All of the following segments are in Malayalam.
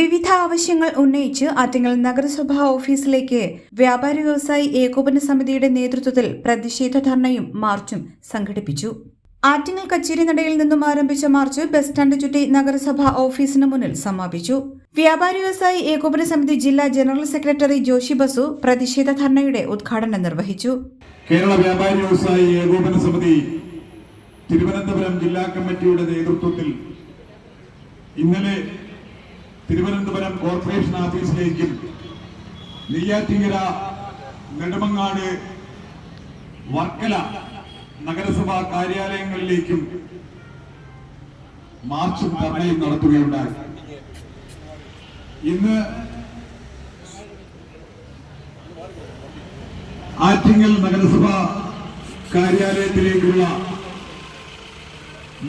വിവിധ ആവശ്യങ്ങൾ ഉന്നയിച്ച് ആറ്റിങ്ങൽ നഗരസഭാ ഓഫീസിലേക്ക് വ്യാപാരി വ്യവസായി ഏകോപന സമിതിയുടെ നേതൃത്വത്തിൽ പ്രതിഷേധ ധർണയും മാർച്ചും സംഘടിപ്പിച്ചു. ആറ്റിങ്ങൽ കച്ചേരി നടയിൽ നിന്നും ആരംഭിച്ച മാർച്ച് ബസ് സ്റ്റാൻഡ് ചുറ്റി നഗരസഭാ ഓഫീസിന് മുന്നിൽ സമാപിച്ചു. വ്യാപാരി വ്യവസായി ഏകോപന സമിതി ജില്ലാ ജനറൽ സെക്രട്ടറി ജോഷി ബസു പ്രതിഷേധ ധർണയുടെ ഉദ്ഘാടനം നിർവഹിച്ചു. കേരള വ്യാപാരി വ്യവസായി ഏകോപന സമിതി തിരുവനന്തപുരം ജില്ലാ കമ്മിറ്റിയുടെ നേതൃത്വത്തിൽ ഇന്നലെ തിരുവനന്തപുരം കോർപ്പറേഷൻ ഓഫീസിലേക്കും നെയ്യാറ്റിങ്കര നെടുമങ്ങാട് വർക്കല നഗരസഭാ കാര്യാലയങ്ങളിലേക്കും മാർച്ചും ധർണയും നടത്തുകയുണ്ടായി. ഇന്ന് ആറ്റിങ്ങൽ നഗരസഭാ കാര്യാലയത്തിലേക്കുള്ള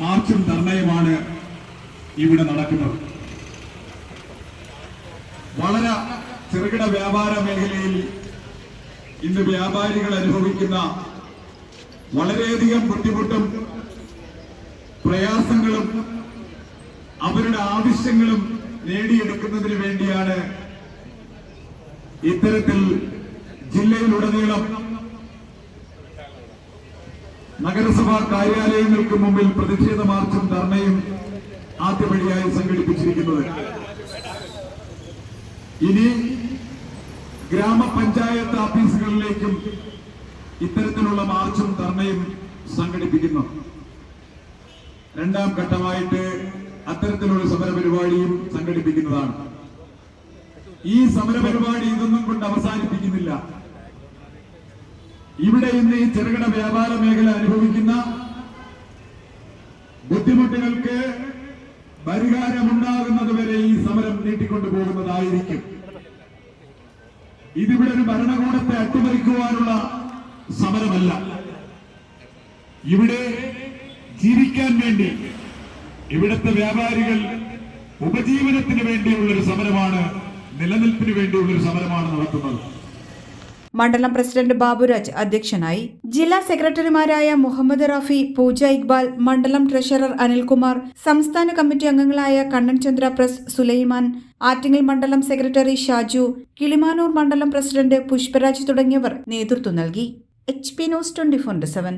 മാർച്ചും ധർണയുമാണ് ഇവിടെ നടക്കുന്നത്. വളരെ ചെറുകിട വ്യാപാര മേഖലയിൽ ഇന്ന് വ്യാപാരികൾ അനുഭവിക്കുന്ന വളരെയധികം ബുദ്ധിമുട്ടും പ്രയാസങ്ങളും അവരുടെ ആവശ്യങ്ങളും നേടിയെടുക്കുന്നതിന് വേണ്ടിയാണ് ഇത്തരത്തിൽ ജില്ലയിലുടനീളം നഗരസഭാ കാര്യാലയങ്ങൾക്ക് മുമ്പിൽ പ്രതിഷേധ മാർച്ചും ധർണയും ആദ്യപടിയായി സംഘടിപ്പിച്ചിരിക്കുന്നത്. ഇനി ഗ്രാമപഞ്ചായത്ത് ഓഫീസുകളിലേക്കും ഇത്തരത്തിലുള്ള മാർച്ചും ധർണയും സംഘടിപ്പിക്കുന്നു. രണ്ടാം ഘട്ടമായിട്ട് അത്തരത്തിലുള്ള സമരപരിപാടിയും സംഘടിപ്പിക്കുന്നതാണ്. ഈ സമരപരിപാടി ഇതൊന്നും കൊണ്ട് അവസാനിപ്പിക്കുന്നില്ല. ഇവിടെ ഇന്ന് ഈ ചെറുകിട വ്യാപാര മേഖല അനുഭവിക്കുന്ന ബുദ്ധിമുട്ടുകൾക്ക് സമരം പോകുന്നതായിരിക്കും ഇതിവിടെ ഒരു ഭരണകൂടത്തെ അട്ടിമറിക്കുവാനുള്ള സമരമല്ല. ഇവിടെ ജീവിക്കാൻ വേണ്ടി ഇവിടുത്തെ വ്യാപാരികൾ ഉപജീവനത്തിന് വേണ്ടിയുള്ളൊരു സമരമാണ് നിലനിൽപ്പിന് വേണ്ടിയുള്ളൊരു സമരമാണ് നടത്തുന്നത്. മണ്ഡലം പ്രസിഡന്റ് ബാബുരാജ് അധ്യക്ഷനായി. ജില്ലാ സെക്രട്ടറിമാരായ മുഹമ്മദ് റാഫി പൂജ ഇക്ബാൽ മണ്ഡലം ട്രഷറർ അനിൽകുമാർ സംസ്ഥാന കമ്മിറ്റി അംഗങ്ങളായ കണ്ണൻ ചന്ദ്ര പ്രസ് സുലൈമാൻ ആറ്റിങ്ങൽ മണ്ഡലം സെക്രട്ടറി ഷാജു കിളിമാനൂർ മണ്ഡലം പ്രസിഡന്റ് പുഷ്പരാജ് തുടങ്ങിയവർ നേതൃത്വം നൽകി. H P news twenty four seven.